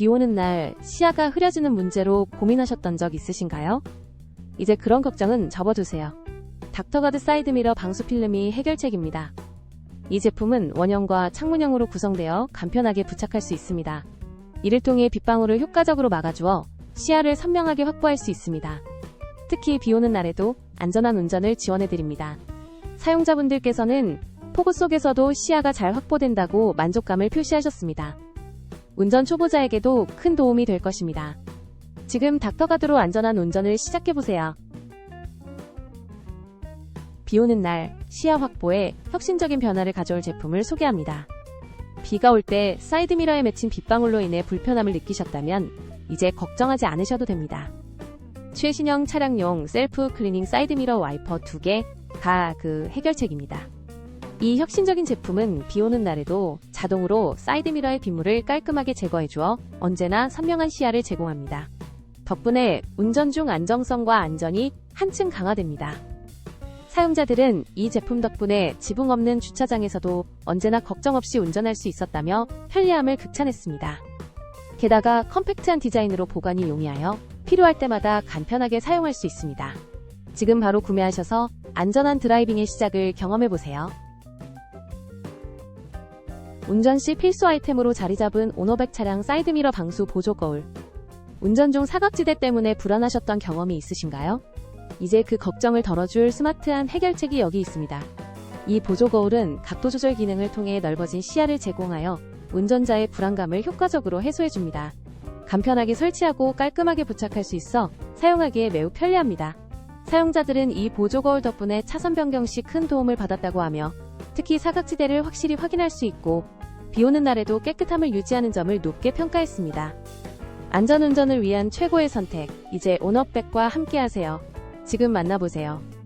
비 오는 날 시야가 흐려지는 문제로 고민하셨던 적 있으신가요? 이제 그런 걱정은 접어두세요. 닥터가드 사이드미러 방수 필름이 해결책입니다. 이 제품은 원형과 창문형으로 구성되어 간편하게 부착할 수 있습니다. 이를 통해 빗방울을 효과적으로 막아주어 시야를 선명하게 확보할 수 있습니다. 특히 비 오는 날에도 안전한 운전을 지원해드립니다. 사용자분들께서는 폭우 속에서도 시야가 잘 확보된다고 만족감을 표시하셨습니다. 운전 초보자에게도 큰 도움이 될 것입니다. 지금 닥터가드로 안전한 운전을 시작해보세요. 비 오는 날 시야 확보에 혁신적인 변화를 가져올 제품을 소개합니다. 비가 올 때 사이드미러에 맺힌 빗방울로 인해 불편함을 느끼셨다면 이제 걱정하지 않으셔도 됩니다. 최신형 차량용 셀프 클리닝 사이드미러 와이퍼 2개가 그 해결책입니다. 이 혁신적인 제품은 비 오는 날에도 자동으로 사이드미러의 빗물을 깔끔하게 제거해주어 언제나 선명한 시야를 제공합니다. 덕분에 운전 중 안정성과 안전이 한층 강화됩니다. 사용자들은 이 제품 덕분에 지붕 없는 주차장에서도 언제나 걱정 없이 운전할 수 있었다며 편리함을 극찬했습니다. 게다가 컴팩트한 디자인으로 보관이 용이하여 필요할 때마다 간편하게 사용할 수 있습니다. 지금 바로 구매하셔서 안전한 드라이빙의 시작을 경험해보세요. 운전 시 필수 아이템으로 자리 잡은 오너백 차량 사이드미러 방수 보조 거울. 운전 중 사각지대 때문에 불안하셨던 경험이 있으신가요? 이제 그 걱정을 덜어줄 스마트한 해결책이 여기 있습니다. 이 보조 거울은 각도 조절 기능을 통해 넓어진 시야를 제공하여 운전자의 불안감을 효과적으로 해소해줍니다. 간편하게 설치하고 깔끔하게 부착할 수 있어 사용하기에 매우 편리합니다. 사용자들은 이 보조 거울 덕분에 차선 변경 시 큰 도움을 받았다고 하며 특히 사각지대를 확실히 확인할 수 있고 비 오는 날에도 깨끗함을 유지하는 점을 높게 평가했습니다. 안전운전을 위한 최고의 선택, 이제 온업백과 함께하세요. 지금 만나보세요.